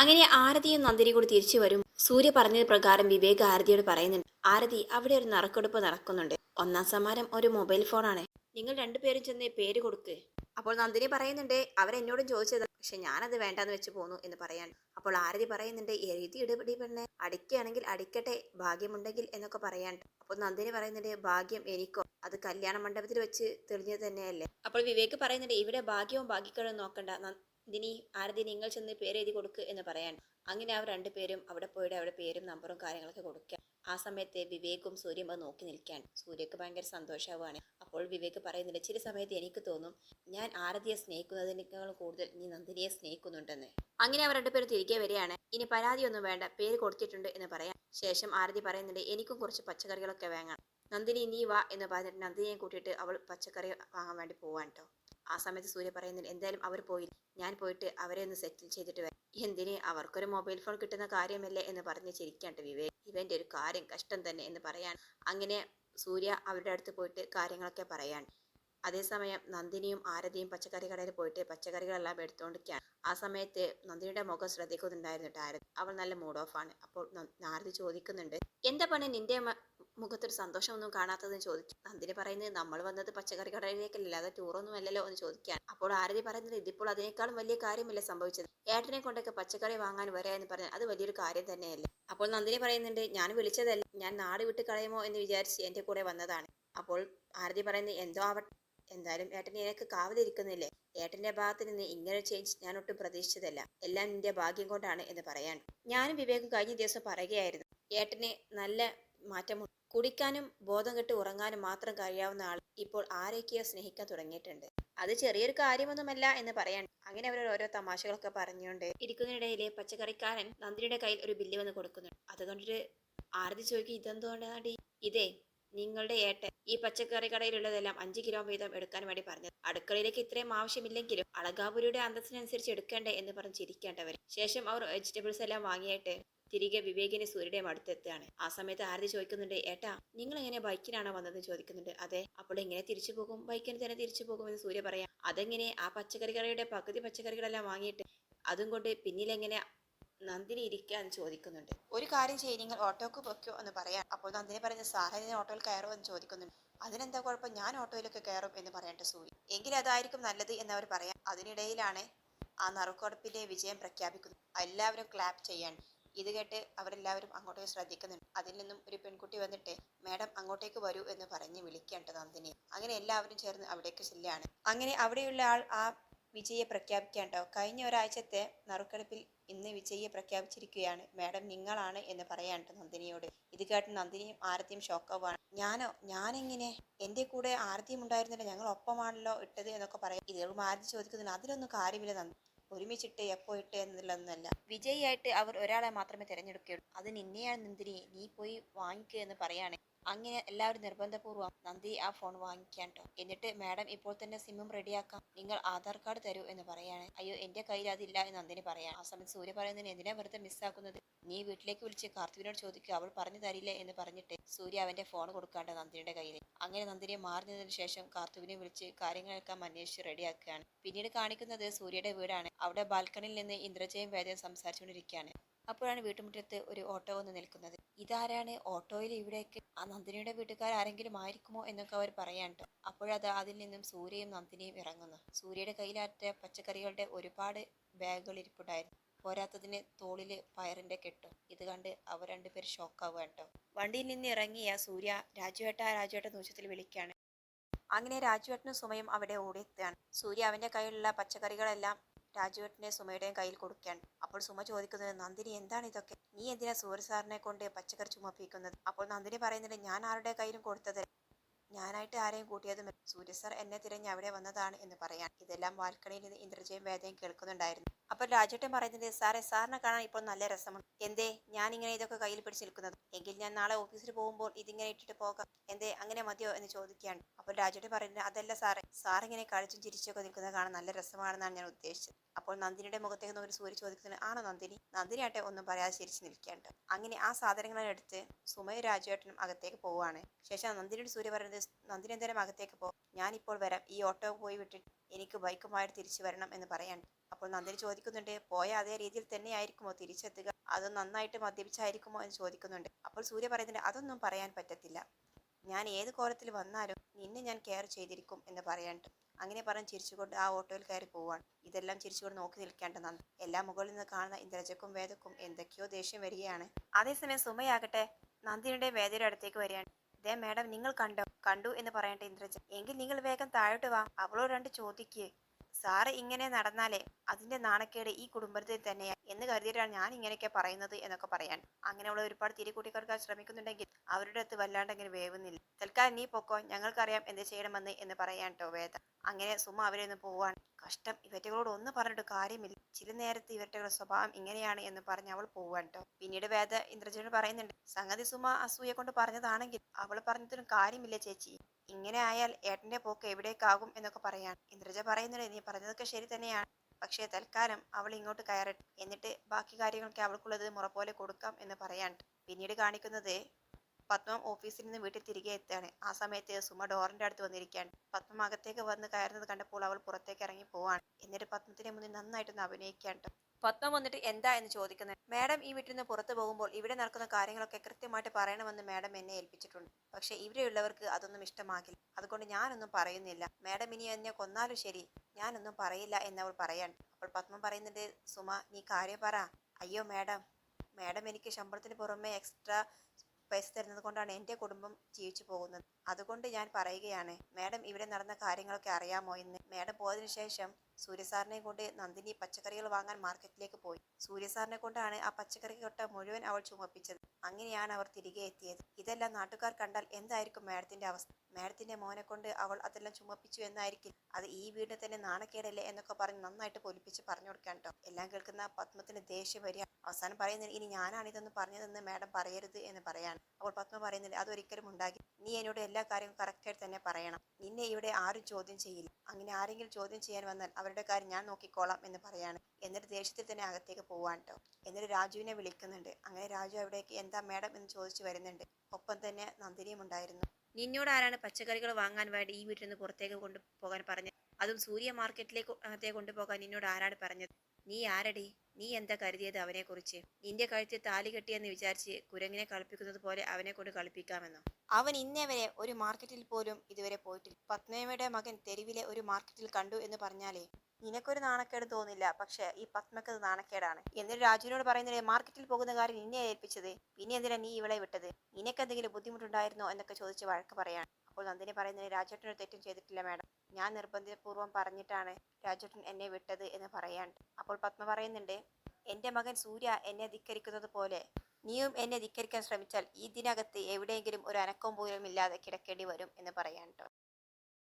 അങ്ങനെ ആരതിയും നന്ദിനി കൂടി തിരിച്ചു വരും. സൂര്യ പറഞ്ഞത് പ്രകാരം വിവേക് ആരതിയോട് പറയുന്നുണ്ട് ആരതി അവിടെ ഒരു നറുക്കെടുപ്പ് നടക്കുന്നുണ്ട്. ഒന്നാം സമ്മാനം ഒരു മൊബൈൽ ഫോണാണ്. നിങ്ങൾ രണ്ടുപേരും ചെന്ന് പേര് കൊടുക്ക്. അപ്പോൾ നന്ദിനി പറയുന്നുണ്ട് അവരെന്നോടും ചോദിച്ചത്. പക്ഷെ ഞാനത് വേണ്ടാന്ന് വെച്ച് പോന്നു എന്ന് പറയാൻ. അപ്പോൾ ആരതി പറയുന്നുണ്ട് എഴുതി ഇടപെടി പെണ്ണെ. അടിക്കുകയാണെങ്കിൽ അടിക്കട്ടെ. ഭാഗ്യമുണ്ടെങ്കിൽ എന്നൊക്കെ പറയാൻ. അപ്പോൾ നന്ദിനി പറയുന്നുണ്ട് ഭാഗ്യം എനിക്കോ? അത് കല്യാണ മണ്ഡപത്തിൽ വെച്ച് തെളിഞ്ഞത് തന്നെയല്ലേ? അപ്പോൾ വിവേക് പറയുന്നുണ്ട് ഇവിടെ ഭാഗ്യവും ഭാഗ്യക്കടവും നോക്കണ്ട. നന്ദിനി ആരതി നിങ്ങൾ ചെന്ന് പേരെഴുതി കൊടുക്കുക കൊടുക്ക് എന്ന് പറയാൻ. അങ്ങനെ അവർ രണ്ടുപേരും അവിടെ പോയിട്ട് അവിടെ പേരും നമ്പറും കാര്യങ്ങളൊക്കെ കൊടുക്കുക ആ സമയത്ത് വിവേകും സൂര്യയും അത് നോക്കി നിൽക്കാൻ. സൂര്യക്ക് ഭയങ്കര സന്തോഷമാവാണ് അപ്പോൾ വിവേക് പറയുന്നുണ്ട് ചില സമയത്ത് എനിക്ക് തോന്നും ഞാൻ ആരതിയെ സ്നേഹിക്കുന്നതിനേക്കാൾ കൂടുതൽ നീ നന്ദിനിയെ സ്നേഹിക്കുന്നുണ്ടെന്ന്. അങ്ങനെ അവർ രണ്ടുപേരും തിരികെ വരികയാണ്. ഇനി പരാതിയൊന്നും വേണ്ട പേര് കൊടുത്തിട്ടുണ്ട് എന്ന് പറയാം. ശേഷം ആരതി പറയുന്നുണ്ട് എനിക്കും കുറച്ച് പച്ചക്കറികളൊക്കെ വാങ്ങാം. നന്ദിനി നീ വാ എന്ന് പറഞ്ഞിട്ട് നന്ദിനിയെ കൂട്ടിയിട്ട് അവൾ പച്ചക്കറി വാങ്ങാൻ വേണ്ടി പോവാൻ കേട്ടോ ആ സമയത്ത് സൂര്യ പറയുന്നുണ്ട് എന്തായാലും അവർ പോയി. ഞാൻ പോയിട്ട് അവരെ ഒന്ന് സെറ്റിൽ ചെയ്തിട്ട് വരാം. എന്തിന്? അവർക്കൊരു മൊബൈൽ ഫോൺ കിട്ടുന്ന കാര്യമല്ലേ എന്ന് പറഞ്ഞ് ചിരിക്കാണ്ട് വിവേക്. ഇവന്റെ ഒരു കാര്യം കഷ്ടം തന്നെ എന്ന് പറയാൻ അങ്ങനെ സൂര്യ അവരുടെ അടുത്ത് പോയിട്ട് കാര്യങ്ങളൊക്കെ പറയാൻ. അതേസമയം നന്ദിനിയും ആരതിയും പച്ചക്കറി കടയിൽ പോയിട്ട് പച്ചക്കറികളെല്ലാം എടുത്തുകൊണ്ടിരിക്കുകയാണ് ആ സമയത്ത് നന്ദിനിയുടെ മുഖം ശ്രദ്ധിക്കുന്നുണ്ടായിരുന്നു ആരതി. അവൾ നല്ല മൂഡ് ഓഫ് ആണ്. അപ്പോൾ ആരതി ചോദിക്കുന്നുണ്ട് എന്താ പണി നിന്റെ മുഖത്തൊരു സന്തോഷമൊന്നും കാണാത്തതെന്ന് ചോദിച്ചു നന്ദിനി പറയുന്നത് നമ്മൾ വന്നത് പച്ചക്കറി കടയിലേക്കല്ല അത് ടൂറൊന്നും അല്ലല്ലോ എന്ന് ചോദിക്കാൻ. അപ്പോൾ ആരതി പറയുന്നത് ഇതിപ്പോൾ അതിനേക്കാളും വലിയ കാര്യമല്ല സംഭവിച്ചത്? ഏട്ടനെ കൊണ്ടൊക്കെ പച്ചക്കറി വാങ്ങാൻ വരാ എന്ന് പറഞ്ഞാൽ അത് വലിയൊരു കാര്യം തന്നെയല്ലേ? അപ്പോൾ നന്ദിനി പറയുന്നുണ്ട് ഞാൻ വിളിച്ചതല്ല ഞാൻ നാട് വിട്ട് കളയുമോ എന്ന് വിചാരിച്ച് എന്റെ കൂടെ വന്നതാണ്. അപ്പോൾ ആരതി പറയുന്നത് എന്തോ ആവട്ടെ എന്തായാലും ഏട്ടൻ എനിക്ക് കാവലിരിക്കുന്നില്ലേ? ഏട്ടന്റെ ഭാഗത്ത് നിന്ന് ഇങ്ങനെ ചേഞ്ച് ഞാൻ ഒട്ടും പ്രതീക്ഷിച്ചതല്ല. എല്ലാം നിന്റെ ഭാഗ്യം കൊണ്ടാണ് എന്ന് പറയാൻ. ഞാനും വിവേകും കഴിഞ്ഞ ദിവസം പറയുകയായിരുന്നു ഏട്ടനെ നല്ല മാറ്റമുണ്ട്. കുടിക്കാനും ബോധം കെട്ട് ഉറങ്ങാനും മാത്രം കഴിയാവുന്ന ആൾ ഇപ്പോൾ ആരൊക്കെയോ സ്നേഹിക്കാൻ തുടങ്ങിയിട്ടുണ്ട്. അത് ചെറിയൊരു കാര്യമൊന്നുമല്ല എന്ന് പറയാൻ അങ്ങനെ അവർ ഓരോ തമാശകളൊക്കെ പറഞ്ഞുകൊണ്ട് ഇരിക്കുന്നതിനിടയിൽ പച്ചക്കറിക്കാരൻ നന്ദിനിയുടെ കയ്യിൽ ഒരു ബില്ല് വന്ന് കൊടുക്കുന്നു അത് ആരതി ചോദിക്കും ഇതെന്തുകൊണ്ടാണ് ഇതേ നിങ്ങളുടെ ഏട്ടൻ ഈ പച്ചക്കറി കടയിലുള്ളതെല്ലാം അഞ്ച് കിലോ വീതം എടുക്കാൻ വേണ്ടി പറഞ്ഞത് അടുക്കളയിലേക്ക് ഇത്രയും ആവശ്യമില്ലെങ്കിലും അളകാപുരിയുടെ അന്തസ്സിനനുസരിച്ച് എടുക്കേണ്ടേ എന്ന് പറഞ്ഞ് ചിരിക്കേണ്ടവർ ശേഷം അവർ വെജിറ്റബിൾസ് എല്ലാം വാങ്ങിയിട്ട് തിരികെ വിവേകിനെ സൂര്യയുടെയും അടുത്തെത്തുകയാണ്. ആ സമയത്ത് ആരതി ചോദിക്കുന്നുണ്ട് ഏട്ടാ നിങ്ങൾ എങ്ങനെ ബൈക്കിനാണോ വന്നതെന്ന് ചോദിക്കുന്നുണ്ട്. അതെ അപ്പോൾ എങ്ങനെ തിരിച്ചു പോകും ബൈക്കിന് തന്നെ തിരിച്ചു പോകും എന്ന് സൂര്യ പറയാം. അതെങ്ങനെ ആ പച്ചക്കറി കടയുടെ പകുതി പച്ചക്കറികളെല്ലാം വാങ്ങിയിട്ട് അതും കൊണ്ട് പിന്നിലെങ്ങനെ നന്ദിനി ഇരിക്കാന്ന് ചോദിക്കുന്നുണ്ട്. ഒരു കാര്യം ചെയ്യും നിങ്ങൾ ഓട്ടോക്ക് പൊയ്ക്കോ എന്ന് പറയാം. അപ്പോൾ നന്ദിനി പറയുന്നത് സാറേ ഞാൻ ഓട്ടോയിൽ കയറുമോ എന്ന് ചോദിക്കുന്നുണ്ട്. അതിനെന്താ കുഴപ്പം? ഞാൻ ഓട്ടോയിലൊക്കെ കയറും എന്ന് പറയട്ടെ സൂര്യ. എങ്കിൽ അതായിരിക്കും നല്ലത് എന്നവർ പറയാം. അതിനിടയിലാണ് ആ നറുക്കെടുപ്പിന്റെ വിജയം പ്രഖ്യാപിക്കുന്നു എല്ലാവരും ക്ലാപ്പ് ചെയ്യാൻ ഇത് കേട്ട് അവരെല്ലാവരും അങ്ങോട്ടേക്ക് ശ്രദ്ധിക്കുന്നുണ്ട്. അതിൽ നിന്നും ഒരു പെൺകുട്ടി വന്നിട്ട് മാഡം അങ്ങോട്ടേക്ക് വരൂ എന്ന് പറഞ്ഞ് വിളിക്കേണ്ട നന്ദിനി. അങ്ങനെ എല്ലാവരും ചേർന്ന് അവിടേക്ക് ചെല്ലുകയാണ്. അങ്ങനെ അവിടെയുള്ള ആൾ ആ വിജയെ പ്രഖ്യാപിക്കാണ്ടോ കഴിഞ്ഞ ഒരാഴ്ചത്തെ നറുക്കെടുപ്പിൽ ഇന്ന് വിജയെ പ്രഖ്യാപിച്ചിരിക്കുകയാണ്. മാഡം നിങ്ങളാണ് എന്ന് പറയാണ്ട് നന്ദിനിയോട്. ഇത് കേട്ട് നന്ദിനിയും ആരതിയും ഷോക്കാവാണ് ഞാനോ? ഞാനെങ്ങനെ? എന്റെ കൂടെ ആരതിയും ഉണ്ടായിരുന്നില്ല. ഞങ്ങൾ ഒപ്പമാണല്ലോ ഇട്ടത് എന്നൊക്കെ പറയാം. ഇതോടും ആരതി ചോദിക്കുന്നില്ല അതിലൊന്നും കാര്യമില്ല നന്ദി. ഒരുമിച്ചിട്ട് എപ്പോ ഇട്ട് എന്നുള്ളതൊന്നുമല്ല. വിജയിയായിട്ട് അവർ ഒരാളെ മാത്രമേ തിരഞ്ഞെടുക്കുകയുള്ളൂ. അത് നിന്നെയാണ് നന്ദിനി. നീ പോയി വാങ്ങിക്കുക എന്ന് പറയാണ് അങ്ങനെ എല്ലാവരും നിർബന്ധപൂർവം നന്ദി ആ ഫോൺ വാങ്ങിക്കാൻ ട്ടോ. എന്നിട്ട് മാഡം ഇപ്പോൾ തന്നെ സിമ്മും റെഡിയാക്കാം നിങ്ങൾ ആധാർ കാർഡ് തരൂ എന്ന് പറയാണ്. അയ്യോ എന്റെ കയ്യിൽ അതില്ല എന്ന് നന്ദിനി പറയാം ആ സമയത്ത് സൂര്യ പറയുന്നതിന് എന്തിനാ വെറുതെ മിസ്സാക്കുന്നത് നീ വീട്ടിലേക്ക് വിളിച്ച് കാർത്തിവിനോട് ചോദിക്കുക അവൾ പറഞ്ഞു തരില്ല എന്ന് പറഞ്ഞിട്ട് സൂര്യ അവന്റെ ഫോൺ കൊടുക്കാണ്ട് നന്ദിനിയുടെ കയ്യിൽ അങ്ങനെ നന്ദിനിയെ മാറുന്നതിന് ശേഷം കാർത്തുവിനെ വിളിച്ച് കാര്യങ്ങളെല്ലാം അന്വേഷിച്ച് റെഡിയാക്കുകയാണ് പിന്നീട് കാണിക്കുന്നത് സൂര്യയുടെ വീടാണ്. അവിടെ ബാൽക്കണിയിൽ നിന്ന് ഇന്ദ്രജയും വേദയും സംസാരിച്ചുകൊണ്ടിരിക്കുകയാണ്. അപ്പോഴാണ് വീട്ടുമുറ്റത്ത് ഒരു ഓട്ടോ വന്ന് നിൽക്കുന്നത്. ഇതാരാണ്? ഓട്ടോയിൽ ഇവിടേക്ക് ആ നന്ദിനിയുടെ വീട്ടുകാർ ആരെങ്കിലും ആയിരിക്കുമോ എന്നൊക്കെ അവർ പറയാൻ ട്ടോ അപ്പോഴത് അതിൽ നിന്നും സൂര്യയും നന്ദിനിയും ഇറങ്ങുന്നു. സൂര്യയുടെ കയ്യിലാറ്റ പച്ചക്കറികളുടെ ഒരുപാട് ബാഗുകൾ ഇരിപ്പുണ്ടായിരുന്നു. പോരാത്തതിന് തോളിൽ പയറിന്റെ കെട്ടും. ഇത് കണ്ട് അവർ രണ്ടുപേർ ഷോക്കാവുക കേട്ടോ. വണ്ടിയിൽ നിന്ന് ഇറങ്ങിയ സൂര്യ രാജുവേട്ട രാജുവേട്ട നൂച്ചത്തിൽ വിളിക്കുകയാണ്. അങ്ങനെ രാജുവേട്ടനും സുമയും അവിടെ ഓടിയെത്തുകയാണ് സൂര്യ അവന്റെ കയ്യിലുള്ള പച്ചക്കറികളെല്ലാം രാജുവേട്ടനെ സുമയുടെയും കയ്യിൽ കൊടുക്കുകയാണ്. അപ്പോൾ സുമ ചോദിക്കുന്നത് നന്ദിനി എന്താണ് ഇതൊക്കെ? നീ എന്തിനാ സൂര്യ സാറിനെ കൊണ്ട് പച്ചക്കറി ചുമപ്പിക്കുന്നത്? അപ്പോൾ നന്ദിനി പറയുന്നത് ഞാൻ ആരുടെ കയ്യിലും കൊടുത്തത്? ഞാനായിട്ട് ആരെയും കൂട്ടിയതും സൂര്യ സാർ എന്നെ തിരഞ്ഞ് അവിടെ വന്നതാണ് എന്ന് പറയാൻ. ഇതെല്ലാം ബാൽക്കണിയിൽ നിന്ന് ഇന്ദ്രജയും വേദയും കേൾക്കുന്നുണ്ടായിരുന്നു. അപ്പോൾ രാജേട്ടൻ പറയുന്നത് സാറേ സാറിനെ കാണാൻ ഇപ്പോൾ നല്ല രസമുണ്ട്. എന്തേ ഞാൻ ഇങ്ങനെ ഇതൊക്കെ കയ്യിൽ പിടിച്ച് നിൽക്കുന്നത്. എങ്കിൽ ഞാൻ നാളെ ഓഫീസിൽ പോകുമ്പോൾ ഇതിങ്ങനെ ഇട്ടിട്ട് പോകാം. എന്തേ അങ്ങനെ മതിയോ? എന്ന് ചോദിക്കുകയാണ്. അപ്പോൾ രാജേട്ടൻ പറയുന്നത് അതല്ല സാറേ സാർ ഇങ്ങനെ കളിച്ചും ചിരിച്ചൊക്കെ നിൽക്കുന്നത് കാണാൻ നല്ല രസമാണെന്നാണ് ഞാൻ ഉദ്ദേശിച്ചത്. അപ്പോൾ നന്ദിനിയുടെ മുഖത്തേക്ക് നോക്കി സൂര്യ ചോദിക്കുന്നത് ആണോ നന്ദിനി? നന്ദിനി ആട്ടെ ഒന്നും പറയാതെ ചിരിച്ച് നിൽക്കാണ്ട് അങ്ങനെ ആ സാധനങ്ങളെല്ലാം എടുത്ത് സുമയും രാജുവേട്ടനും അകത്തേക്ക് പോവുകയാണ്. ശേഷം നന്ദിനിയുടെ സൂര്യ പറയുന്നത് നന്ദിനി എന്തായാലും അകത്തേക്ക് പോ. ഞാനിപ്പോൾ വരാം. ഈ ഓട്ടോ പോയി വിട്ടിട്ട് എനിക്ക് ബൈക്കുമായിട്ട് തിരിച്ചു വരണം എന്ന് പറയാൻ അപ്പോൾ നന്ദിനി ചോദിക്കുന്നുണ്ട് പോയ അതേ രീതിയിൽ തന്നെ ആയിരിക്കുമോ തിരിച്ചെത്തുക? അത് നന്നായിട്ട് മദ്യപിച്ചായിരിക്കുമോ? എന്ന് ചോദിക്കുന്നുണ്ട്. അപ്പോൾ സൂര്യ പറയുന്നുണ്ട് അതൊന്നും പറയാൻ പറ്റത്തില്ല. ഞാൻ ഏത് കോലത്തിൽ വന്നാലും നിന്നെ ഞാൻ കെയർ ചെയ്തിരിക്കും എന്ന് പറയാണ്ട് അങ്ങനെ പറഞ്ഞ് ചിരിച്ചുകൊണ്ട് ആ ഓട്ടോയിൽ കയറി പോവാണ്. ഇതെല്ലാം ചിരിച്ചുകൊണ്ട് നോക്കി നിൽക്കേണ്ട നന്ദി. എല്ലാ മുകളിൽ നിന്ന് കാണുന്ന ഇന്ദ്രജക്കും വേദക്കും എന്തൊക്കെയോ ദേഷ്യം വരികയാണ്. അതേസമയം സുമയാകട്ടെ നന്ദിനിയുടെ വേദയുടെ അടുത്തേക്ക് വരികയാണ്. ദേ മാഡം നിങ്ങൾ കണ്ടോ? കണ്ടു എന്ന് പറയട്ടെ ഇന്ദ്രജ എങ്കിൽ നിങ്ങൾ വേഗം താഴോട്ട് വാ. അവളോട് രണ്ട് ചോദിക്ക്. സാറ് ഇങ്ങനെ നടന്നാലേ അതിന്റെ നാണക്കേട് ഈ കുടുംബത്തിൽ തന്നെയാ എന്ന് കരുതിയിട്ടാണ് ഞാൻ ഇങ്ങനെയൊക്കെ പറയുന്നത് എന്നൊക്കെ പറയാൻ. അങ്ങനെ അവൾ ഒരുപാട് തിരികൂട്ടിക്കാർക്ക് ശ്രമിക്കുന്നുണ്ടെങ്കിൽ അവരുടെ അടുത്ത് വല്ലാണ്ടങ്ങനെ വേവുന്നില്ല. തൽക്കാലം നീ പൊക്കോ ഞങ്ങൾക്കറിയാം എന്ത് ചെയ്യണമെന്ന് എന്ന് പറയാൻ കേട്ടോ വേദ. അങ്ങനെ സുമ അവരെ ഒന്ന് പോവാൻ കഷ്ടം. ഇവറ്റകളോട് ഒന്ന് പറഞ്ഞിട്ട് കാര്യമില്ല. ചില നേരത്ത് ഇവറ്റകളുടെ സ്വഭാവം ഇങ്ങനെയാണ് എന്ന് പറഞ്ഞ് അവൾ പോവാട്ടോ പിന്നീട് വേദ ഇന്ദ്രജൻ പറയുന്നുണ്ട് സംഗതി സുമ അസൂയ കൊണ്ട് പറഞ്ഞതാണെങ്കിൽ അവൾ പറഞ്ഞതിനും കാര്യമില്ല ചേച്ചി. ഇങ്ങനെ ആയാൽ ഏട്ടന്റെ പോക്ക് എവിടേക്കാകും എന്നൊക്കെ പറയാൻ ഇന്ദ്രജ പറയുന്നുണ്ട് നീ പറഞ്ഞതൊക്കെ ശരി തന്നെയാണ്. പക്ഷേ തൽക്കാലം അവൾ ഇങ്ങോട്ട് കയറട്ടെ. എന്നിട്ട് ബാക്കി കാര്യങ്ങളൊക്കെ അവൾക്കുള്ളത് മുറ പോലെ കൊടുക്കാം എന്ന് പറയാണ്ട് പിന്നീട് കാണിക്കുന്നത് പത്മം ഓഫീസിൽ നിന്ന് വീട്ടിൽ തിരികെ എത്തുകയാണ്. ആ സമയത്ത് സുമ ഡോറിന്റെ അടുത്ത് വന്നിരിക്കുകയാണ്. പത്മം അകത്തേക്ക് വന്ന് കയറുന്നത് കണ്ടപ്പോൾ അവൾ പുറത്തേക്ക് ഇറങ്ങി പോവാണ്. എന്നിട്ട് പത്മത്തിന് മുന്നിൽ നന്നായിട്ടൊന്ന് ട്ടോ. പത്മം വന്നിട്ട് എന്താ എന്ന് ചോദിക്കുന്നത്. മാഡം ഈ വീട്ടിൽ നിന്ന് പുറത്തു പോകുമ്പോൾ ഇവിടെ നടക്കുന്ന കാര്യങ്ങളൊക്കെ കൃത്യമായിട്ട് പറയണമെന്ന് മാഡം എന്നെ ഏൽപ്പിച്ചിട്ടുണ്ട്. പക്ഷെ ഇവിടെയുള്ളവർക്ക് അതൊന്നും ഇഷ്ടമാകില്ല. അതുകൊണ്ട് ഞാനൊന്നും പറയുന്നില്ല. മാഡം ഇനി എന്നെ കൊന്നാലും ശരി. ഞാനൊന്നും പറയില്ല എന്നവൾ പറയാണ്. അപ്പോൾ പത്മം പറയുന്നുണ്ട് സുമ നീ കാര്യം പറ. അയ്യോ മാഡം. മാഡം എനിക്ക് ശമ്പളത്തിന് പുറമെ എക്സ്ട്രാ പൈസ തരുന്നത് കൊണ്ടാണ് എന്റെ കുടുംബം ജീവിച്ചു പോകുന്നത്. അതുകൊണ്ട് ഞാൻ പറയുകയാണ് മാഡം ഇവിടെ നടന്ന കാര്യങ്ങളൊക്കെ അറിയാമോ? എന്ന്. മാഡം പോയതിനു ശേഷം സൂര്യസാറിനെ കൊണ്ട് നന്ദിനി പച്ചക്കറികൾ വാങ്ങാൻ മാർക്കറ്റിലേക്ക് പോയി. സൂര്യസാറിനെ കൊണ്ടാണ് ആ പച്ചക്കറി കൊട്ട മുഴുവൻ അവൾ ചുമപ്പിച്ചത്. അങ്ങനെയാണ് അവർ തിരികെ എത്തിയത്. ഇതെല്ലാം നാട്ടുകാർ കണ്ടാൽ എന്തായിരിക്കും മാഡത്തിന്റെ അവസ്ഥ? മാഡത്തിന്റെ മോനെ കൊണ്ട് അവൾ അതെല്ലാം ചുമപ്പിച്ചു എന്നായിരിക്കും അത് ഈ വീടിന് തന്നെ നാണക്കേടല്ലേ എന്നൊക്കെ പറഞ്ഞ് നന്നായിട്ട് പൊലിപ്പിച്ച് പറഞ്ഞു കൊടുക്കാൻ കേട്ടോ എല്ലാം കേൾക്കുന്ന പത്മത്തിന് ദേഷ്യം വരിക. അവസാനം പറയുന്നത് ഇനി ഞാനാണ് ഇതൊന്ന് പറഞ്ഞതെന്ന് മാഡം പറയരുത് എന്ന് പറയാണ്. അപ്പോൾ പത്മ പറയുന്നില്ല അതൊരിക്കലും ഉണ്ടാക്കി നീ എന്നോട് എല്ലാ കാര്യവും കറക്റ്റായിട്ട് തന്നെ പറയണം. നിന്നെ ഇവിടെ ആരും ചോദ്യം ചെയ്യില്ല. അങ്ങനെ ആരെങ്കിലും ചോദ്യം ചെയ്യാൻ വന്നാൽ അവരുടെ കാര്യം ഞാൻ നോക്കിക്കോളാം എന്ന് പറയാണ്. എന്നിട്ട് ദേഷ്യത്തിൽ തന്നെ അകത്തേക്ക് പോവാൻ കേട്ടോ എന്നിട്ട് രാജുവിനെ വിളിക്കുന്നുണ്ട്. അങ്ങനെ രാജു അവിടേക്ക് എന്താ മാഡം എന്ന് ചോദിച്ചു വരുന്നുണ്ട്. ഒപ്പം തന്നെ നന്ദിനിയും ഉണ്ടായിരുന്നു. നിന്നോട് ആരാണ് പച്ചക്കറികൾ വാങ്ങാൻ വേണ്ടി ഈ വീട്ടിൽ നിന്ന് പുറത്തേക്ക് കൊണ്ടുപോകാൻ പറഞ്ഞത്? അതും സൂര്യ മാർക്കറ്റിലേക്ക് അകത്തേക്ക് കൊണ്ടുപോകാൻ നിന്നോട് ആരാണ് പറഞ്ഞത്? നീ ആരടി? നീ എന്താ കരുതിയത് അവനെക്കുറിച്ച്? നിന്റെ കഴുത്തിൽ താലി കെട്ടിയെന്ന് വിചാരിച്ച് കുരങ്ങിനെ കളിപ്പിക്കുന്നത് പോലെ അവനെ കൊണ്ട് കളിപ്പിക്കാമെന്നോ? അവൻ ഇന്നേ വരെ ഒരു മാർക്കറ്റിൽ പോലും ഇതുവരെ പോയിട്ടില്ല. പത്മയുടെ മകൻ തെരുവിലെ ഒരു മാർക്കറ്റിൽ കണ്ടു എന്ന് പറഞ്ഞാലേ നിനക്കൊരു നാണക്കേട് തോന്നില്ല. പക്ഷെ ഈ പത്മക്കത് നാണക്കേടാണ്. എന്നിട്ട് രാജുവിനോട് പറയുന്നത് മാർക്കറ്റിൽ പോകുന്ന കാര്യം നിന്നെ ഏൽപ്പിച്ചത്? പിന്നെ എന്തിനാ നീ ഇവളെ വിട്ടത്? നിനക്കെന്തെങ്കിലും ബുദ്ധിമുട്ടുണ്ടായിരുന്നോ? എന്നൊക്കെ ചോദിച്ച് വഴക്ക് പറയാണ്. അപ്പോൾ നന്ദിനി പറയുന്നത് രാജേട്ടനൊരു തെറ്റും ചെയ്തിട്ടില്ല മാഡം. ഞാൻ നിർബന്ധപൂർവം പറഞ്ഞിട്ടാണ് രാജേട്ടൻ എന്നെ വിട്ടത് എന്ന് പറയാൻ. അപ്പോൾ പത്മ പറയുന്നുണ്ട് എന്റെ മകൻ സൂര്യ എന്നെ ധിക്കരിക്കുന്നത് പോലെ നീയും എന്നെ ധിക്കരിക്കാൻ ശ്രമിച്ചാൽ ഇതിനകത്ത് എവിടെയെങ്കിലും ഒരു അനക്കവും പോലും ഇല്ലാതെ കിടക്കേണ്ടി വരും എന്ന് പറയാൻ